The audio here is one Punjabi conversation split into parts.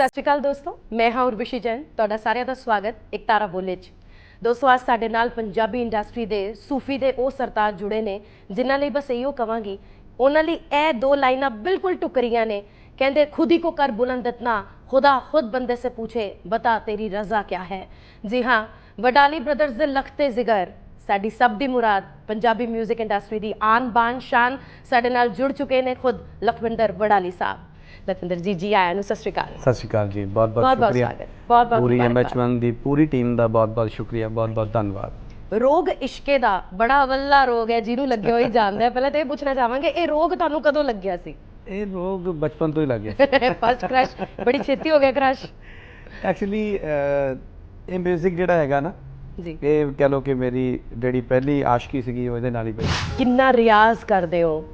ਸਤਿ ਸ਼੍ਰੀ ਅਕਾਲ ਦੋਸਤੋ, ਮੈਂ ਹਾਂ ਉਰਵਸ਼ੀ ਜੈਨ, ਤੁਹਾਡਾ ਸਾਰਿਆਂ ਦਾ ਸਵਾਗਤ ਇੱਕ ਤਾਰਾ ਬੋਲੇ 'ਚ। ਦੋਸਤੋ, ਅੱਜ ਸਾਡੇ ਨਾਲ ਪੰਜਾਬੀ ਇੰਡਸਟਰੀ ਦੇ ਸੂਫੀ ਦੇ ਉਹ ਸਰਤਾਜ ਜੁੜੇ ਨੇ, ਜਿਨ੍ਹਾਂ ਲਈ ਬਸ ਇਹੋ ਕਵਾਂਗੀ। ਉਹਨਾਂ ਲਈ ਇਹ ਦੋ ਲਾਈਨਾਂ ਬਿਲਕੁਲ ਟੁਕਰੀਆਂ ਨੇ। ਕਹਿੰਦੇ, ਖੁਦ ਹੀ ਕੋ ਕਰ ਬੁਲੰਦ ਇਤਨਾ, ਖੁਦਾ ਖੁਦ ਬੰਦੇ ਸੇ ਪੁੱਛੇ, ਬਤਾ ਤੇਰੀ ਰਜ਼ਾ ਕਿਆ ਹੈ? ਜੀ ਹਾਂ, ਵਡਾਲੀ ਬ੍ਰਦਰਜ਼ ਦੇ ਲਖਤੇ ਜ਼ਿਗਰ, ਸਾਡੀ ਸਭ ਦੀ ਮੁਰਾਦ, ਪੰਜਾਬੀ 뮤직 ਇੰਡਸਟਰੀ ਦੀ ਆਨ ਬਾਨ ਸ਼ਾਨ ਸਾਡੇ ਨਾਲ ਜੁੜ ਚੁੱਕੇ ਨੇ ਖੁਦ ਲਖਵਿੰਦਰ ਵਡਾਲੀ ਸਾਹਿਬ। ਲਖਵਿੰਦਰ ਜੀ ਜੀ ਆਇਆਂ ਨੂੰ ਸਤਿ ਸ਼੍ਰੀ ਅਕਾਲ। ਸਤਿ ਸ਼੍ਰੀ ਅਕਾਲ ਜੀ ਬਹੁਤ ਬਹੁਤ ਸ਼ੁਕਰੀਆ। ਸਵਾਗਤ, ਬਹੁਤ-ਬਹੁਤ ਪੂਰੀ ਮੁਬਾਰਕਬਾਦ। ਐਮਐਚ1 ਦੀ ਪੂਰੀ ਟੀਮ ਦਾ ਬਹੁਤ ਬਹੁਤ ਸ਼ੁਕਰੀਆ ਬਹੁਤ ਬਹੁਤ ਧੰਨਵਾਦ। ਰੋਗ ਇਸ਼ਕੇ ਦਾ ਬੜਾ ਅਵੱਲਾ ਰੋਗ ਹੈ ਜਿਹਨੂੰ ਲੱਗਿਆ ਹੋਈ ਜਾਣਦਾ ਹੈ। ਪਹਿਲਾਂ ਤਾਂ ਇਹ ਪੁੱਛਣਾ ਚਾਹਾਂਗੇ ਇਹ ਰੋਗ ਤੁਹਾਨੂੰ ਕਦੋਂ ਲੱਗਿਆ ਸੀ? ਇਹ ਰੋਗ ਬਚਪਨ ਤੋਂ ਹੀ ਲੱਗ ਗਿਆ ਫਸਟ ਕ੍ਰਸ਼ ਬੜੀ ਛੇਤੀ ਹੋ ਗਿਆ ਕ੍ਰਸ਼ ਐਕਚੁਅਲੀ ਇਹ 뮤직 ਜਿਹੜਾ ਹੈਗਾ ਨਾ ਜੀ। ਇਹ ਕਹ ਲਓ ਕਿ ਮੇਰੀ ਜਿਹੜੀ ਪਹਿਲੀ ਆਸ਼ਕੀ ਸੀਗੀ ਉਹ ਇਹਦੇ ਨਾਲ ਹੀ ਪਈ ਕਿੰਨਾ ਰਿਆਜ਼ ਕਰਦੇ ਹੋ।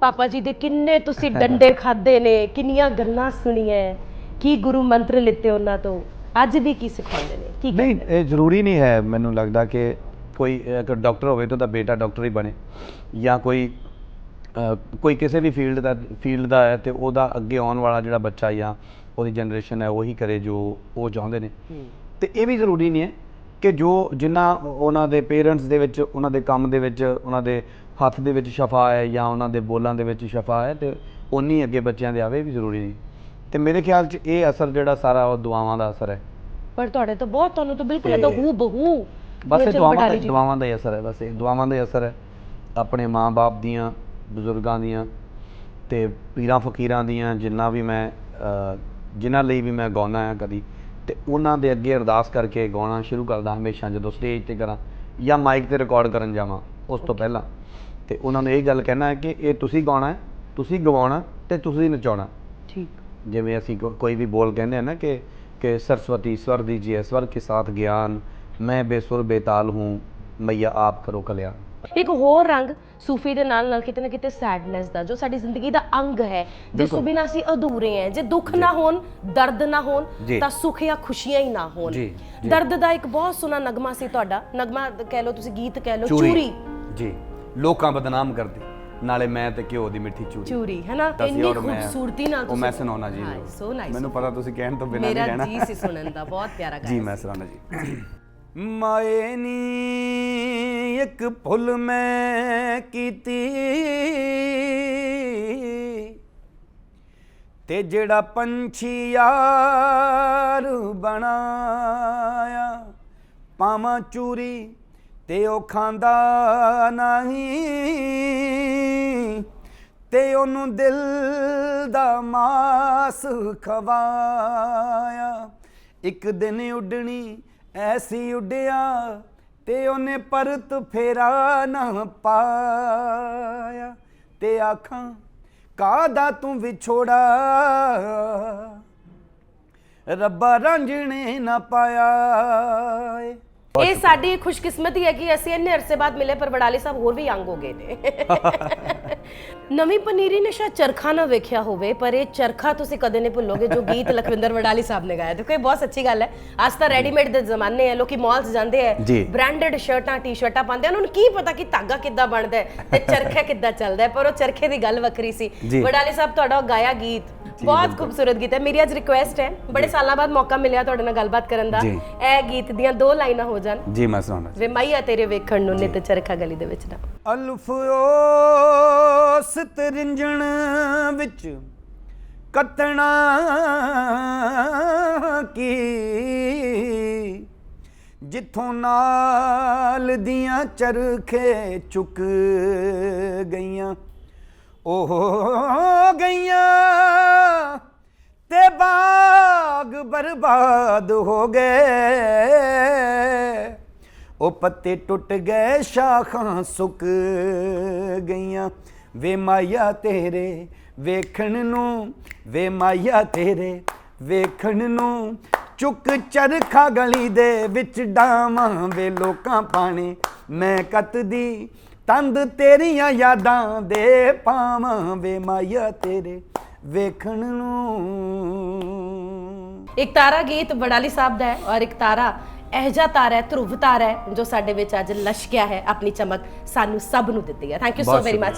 ਪਾਪਾ ਜੀ ਦੇ ਕਿੰਨੇ ਤੁਸੀਂ ਡੰਡੇ ਖਾਦੇ ਨੇ ਕਿੰਨੀਆਂ ਗੱਲਾਂ ਸੁਣੀਆਂ ਕੀ ਗੁਰੂ ਮੰਤਰ ਲਿੱਤੇ ਉਹਨਾਂ ਤੋਂ? ਅੱਜ ਵੀ ਕੀ ਸਿਖਾਉਂਦੇ ਨੇ? ਕੀ ਨਹੀਂ ਇਹ ਜ਼ਰੂਰੀ ਨਹੀਂ ਹੈ ਮੈਨੂੰ ਲੱਗਦਾ ਕਿ ਕੋਈ ਅਗਰ ਡਾਕਟਰ ਹੋਵੇ ਤਾਂ ਉਹਦਾ ਬੇਟਾ ਡਾਕਟਰ ਹੀ ਬਣੇ। ਜਾਂ ਕੋਈ ਕੋਈ ਕਿਸੇ ਵੀ ਫੀਲਡ ਦਾ ਫੀਲਡ ਦਾ ਹੈ ਤੇ ਉਹਦਾ ਅੱਗੇ ਆਉਣ ਵਾਲਾ ਜਿਹੜਾ ਬੱਚਾ ਜਾਂ ਉਹਦੀ ਜਨਰੇਸ਼ਨ ਹੈ ਉਹੀ ਕਰੇ ਜੋ ਉਹ ਚਾਹੁੰਦੇ ਨੇ। ਤੇ ਇਹ ਵੀ ਜ਼ਰੂਰੀ ਨਹੀਂ ਹੈ ਕਿ ਜੋ ਜਿੰਨਾ ਉਹਨਾਂ ਦੇ ਪੇਰੈਂਟਸ ਦੇ ਵਿੱਚ ਉਹਨਾਂ ਦੇ ਕੰਮ ਦੇ ਵਿੱਚ ਉਹਨਾਂ ਦੇ ਹੱਥ ਦੇ ਵਿੱਚ ਸ਼ਫਾ ਹੈ ਜਾਂ ਉਹਨਾਂ ਦੇ ਬੋਲਾਂ ਦੇ ਵਿੱਚ ਸ਼ਫਾ ਹੈ ਤੇ ਉਨੀ ਅੱਗੇ ਬੱਚਿਆਂ ਦੇ ਆਵੇ ਇਹ ਵੀ ਜ਼ਰੂਰੀ ਨਹੀਂ। ਤੇ ਮੇਰੇ ਖਿਆਲ 'ਚ ਇਹ ਅਸਰ ਜਿਹੜਾ ਸਾਰਾ ਉਹ ਦੁਆਵਾਂ ਦਾ ਅਸਰ ਹੈ। ਪਰ ਤੁਹਾਡੇ ਤੋਂ ਬਹੁਤ ਤੁਹਾਨੂੰ ਤਾਂ ਬਿਲਕੁਲ ਇਹ ਤਾਂ ਤੇ ਹੂ ਬਹੂ ਬਸ ਇਹ ਦੁਆਵਾਂ ਦਾ। ਦੁਆਵਾਂ ਦਾ ਹੀ ਅਸਰ ਹੈ ਬਸ ਇਹ ਦੁਆਵਾਂ ਦਾ ਹੀ ਅਸਰ ਹੈ। ਆਪਣੇ ਮਾਂ-ਬਾਪ ਦੀਆਂ ਬਜ਼ੁਰਗਾਂ ਦੀਆਂ ਤੇ ਪੀਰਾਂ ਫਕੀਰਾਂ ਦੀਆਂ ਜਿੰਨਾ ਵੀ ਮੈਂ ਜਿਨ੍ਹਾਂ ਲਈ ਵੀ ਮੈਂ ਗਾਉਣਾ ਹੈ ਕਦੀ ਤੇ ਉਹਨਾਂ ਦੇ ਅੱਗੇ ਅਰਦਾਸ ਕਰਕੇ ਗਾਉਣਾ ਸ਼ੁਰੂ ਕਰਦਾ ਹਮੇਸ਼ਾ ਜਦੋਂ ਸਟੇਜ ਤੇ ਕਰਾਂ ਜਾਂ ਮਾਈਕ ਤੇ ਰਿਕਾਰਡ ਕਰਨ ਜਾਵਾਂ ਉਸ ਤੋਂ ਪਹਿਲਾਂ। ਤੇ ਉਹਨਾਂ ਨੂੰ ਇਹ ਗੱਲ ਕਹਿਣਾ ਕਿ ਇਹ ਤੁਸੀਂ ਗਾਉਣਾ ਤੁਸੀਂ ਗਵਾਉਣਾ ਤੇ ਤੁਸੀਂ ਨਚਾਉਣਾ ਠੀਕ। ਜਿਵੇਂ ਅਸੀਂ ਕੋਈ ਵੀ ਬੋਲ ਕਹਿੰਦੇ ਆ ਨਾ ਕਿ ਕਿ ਸਰਸਵਤੀ ਸਵਰ ਦੀਜੀਏ ਸਵਰ ਕੇ ਸਾਥ ਗਿਆਨ ਮੈਂ ਬੇਸੁਰ ਬੇਤਾਲ ਹੂੰ ਮਈਆ ਆਪ ਕਰੋ ਕਲਿਆਣ। ਇੱਕ ਹੋਰ ਰੰਗ ਸੂਫੀ ਦੇ ਨਾਲ ਨਾਲ ਕਿਤੇ ਨਾ ਕਿਤੇ ਸੈਡਨੈਸ ਦਾ ਜੋ ਸਾਡੀ ਜ਼ਿੰਦਗੀ ਦਾ ਅੰਗ ਹੈ। ਜਿਸ ਬਿਲਕੁਲ। ਬਿਨਾਂ ਅਸੀਂ ਅਧੂਰੇ ਹਾਂ ਜੇ ਦੁੱਖ ਨਾ ਹੋਣ ਦਰਦ ਨਾ ਹੋਣ ਤਾਂ ਸੁੱਖ ਜਾਂ ਖੁਸ਼ੀਆਂ ਹੀ ਨਾ ਹੋਣ। ਦਰਦ ਦਾ ਇੱਕ ਬਹੁਤ ਸੋਹਣਾ ਨਗਮਾ ਸੀ ਤੁਹਾਡਾ। ਨਗਮਾ ਕਹਿ ਲਓ ਤੁਸੀਂ ਗੀਤ ਕਹਿ ਲਓ ਚੂਰੀ। ਜੀ। ਲੋਕਾਂ ਬਦਨਾਮ ਕਰਦੇ। ਨਾਲੇ ਮੈਂ ਤੇ ਘਿਓ ਦੀ ਮਿੱਠੀ ਚੂਰੀ। ਚੂਰੀ ਹੈ ਨਾ ਇੰਨੀ ਔਰ ਮੈਂ- ਖੂਬਸੂਰਤੀ ਨਾਲ ਉਹ ਮੈਂ ਸੁਣਾਉਣਾ ਜੀ। ਜ਼ਰੂਰ। ਮੈਨੂੰ ਪਤਾ. ਤੁਸੀਂ ਕਹਿਣ ਤੋਂ ਬਿਨਾਂ ਨਹੀਂ ਮੇਰਾ ਰਹਿਣਾ। ਜੀ ਸੀ ਸੁਣਨ ਦਾ ਬਹੁਤ ਪਿਆਰਾ ਗਾਇਆ ਜੀ ਮੈਂ ਸੁਣਾਉਣਾ ਜੀ। ਮਾਏ ਨੀ ਇੱਕ ਭੁੱਲ ਮੈਂ ਕੀਤੀ। ਤੇ ਜਿਹੜਾ ਪੰਛੀ ਯਾਰ ਬਣਾਇਆ ਪਾਵਾਂ ਚੂਰੀ ਤੇ ਉਹ ਖਾਂਦਾ ਨਹੀਂ, ਤੇ ਉਹਨੂੰ ਦਿਲ ਦਾ ਮਾਸ ਖਵਾਇਆ। ਇੱਕ ਦਿਨ ਉੱਡਣੀ, ਐਸੀ ਉੱਡਿਆ, ਤੇ ਉਹਨੇ ਪਰਤ ਫੇਰਾ ਨਾ ਪਾਇਆ। ਤੇ ਆਖਾਂ ਕਾਦਾ ਤੂੰ ਵਿਛੋੜਾ? ਰੱਬਾ ਰਾਂਝਣੇ ਨਾ ਪਾਇਆ ਇਹ ਸਾਡੀ ਖੁਸ਼ਕਿਸਮਤੀ ਹੈ ਕਿ ਅਸੀਂ ਇੰਨੇ ਅਰਸੇ ਬਾਅਦ ਮਿਲੇ ਪਰ ਵਡਾਲੀ ਸਾਹਿਬ ਹੋਰ ਵੀ ਯੰਗ ਹੋ ਗਏ ਨੇ। ਨਵੀਂ ਪਨੀਰੀ ਨੇ ਸ਼ਾਇਦ ਚਰਖਾ ਨਾ ਵੇਖਿਆ ਹੋਵੇ ਪਰ ਇਹ ਚਰਖਾ ਤੁਸੀਂ ਕਦੇ ਨਹੀਂ ਭੁੱਲੋਗੇ ਜੋ ਗੀਤ ਲਖਵਿੰਦਰ ਵਡਾਲੀ ਸਾਹਿਬ ਨੇ ਗਾਇਆ। ਦੇਖੋ ਇਹ ਬਹੁਤ ਅੱਛੀ ਗੱਲ ਹੈ। ਅੱਜ ਤਾਂ ਰੈਡੀਮੇਡ ਦੇ ਜ਼ਮਾਨੇ ਹੈ ਲੋਕੀ ਮਾਲਸ ਜਾਂਦੇ ਹੈ। ਬ੍ਰਾਂਡਡ ਸ਼ਰਟਾਂ ਟੀ-ਸ਼ਰਟਾਂ ਪਾਉਂਦੇ ਆ, ਉਹਨਾਂ ਨੂੰ ਕੀ ਪਤਾ ਕਿ ਧਾਗਾ ਕਿੱਦਾਂ ਬਣਦਾ ਹੈ ਤੇ ਚਰਖਾ ਕਿੱਦਾਂ ਚੱਲਦਾ ਹੈ ਪਰ ਉਹ ਚਰਖੇ ਦੀ ਗੱਲ ਵੱਖਰੀ ਸੀ। ਵਡਾਲੀ ਸਾਹਿਬ ਤੁਹਾਡਾ ਉਹ ਗਾਇਆ ਗੀਤ ਬਹੁਤ ਖੂਬਸੂਰਤ ਗੀਤ ਹੈ। ਮੇਰੀ ਅੱਜ ਰਿਕੁਐਸਟ ਹੈ। ਬੜੇ ਸਾਲਾਂ ਬਾਅਦ ਮੌਕਾ ਮਿਲਿਆ ਤੁਹਾਡੇ ਨਾਲ ਗੱਲਬਾਤ ਕਰਨ ਦਾ। ਇਹ ਗੀਤ ਦੀਆਂ ਦੋ ਲਾਈਨਾਂ ਹੋ ਜਾਣ। ਜੀ ਮੈਂ ਸੁਣਾਉਣਾ ਵੇ ਮਾਈਆ ਤੇਰੇ ਵੇਖਣ ਨੂੰ ਨਿਤ ਚਰਖਾ ਗਲੀ ਦੇ ਵਿੱਚ ਨਾ। ਅਲਫ ਉਸ ਤਰਿੰਜਣ ਵਿੱਚ ਕਤਣਾ ਕੀ? ਜਿੱਥੋਂ ਨਾਲ ਦੀਆਂ ਚਰਖੇ ਚੁੱਕ ਗਈਆਂ ਉਹ ਗਈਆਂ ਤੇ ਬਾਗ ਬਰਬਾਦ ਹੋ ਗਏ। ਉਹ ਪੱਤੇ ਟੁੱਟ ਗਏ, ਸ਼ਾਖਾਂ ਸੁੱਕ ਗਈਆਂ। ਵੇ ਮਾਇਆ ਤੇਰੇ ਵੇਖਣ ਨੂੰ, ਵੇ ਮਾਇਆ ਤੇਰੇ ਵੇਖਣ ਨੂੰ। ਚੁੱਕ ਚਰਖਾ ਗਲੀ ਦੇ ਵਿੱਚ ਡਾਵਾਂ ਵੇ ਲੋਕਾਂ ਪਾਣੇ। ਮੈਂ ਕੱਤਦੀ ਤੰਦ ਤੇਰੀਆਂ ਯਾਦਾਂ ਦੇ ਪਾਵਾਂ। ਵੇ ਮਾਇਆ ਤੇਰੇ ਵੇਖਣ ਨੂੰ। ਇੱਕ ਤਾਰਾ ਗੀਤ ਬੜਾਲੀ ਸਾਹਿਬ ਦਾ ਹੈ ਔਰ ਇੱਕ ਤਾਰਾ ਅਹਿਜਾ ਤਾਰਾ ਧਰੁਵ ਤਾਰਾ ਹੈ ਜੋ ਸਾਡੇ ਵਿੱਚ ਅੱਜ ਲਸ਼ਕਿਆ ਹੈ ਆਪਣੀ ਚਮਕ ਸਾਨੂੰ ਸਭ ਨੂੰ ਦਿੱਤੀ ਹੈ। Thank you so very much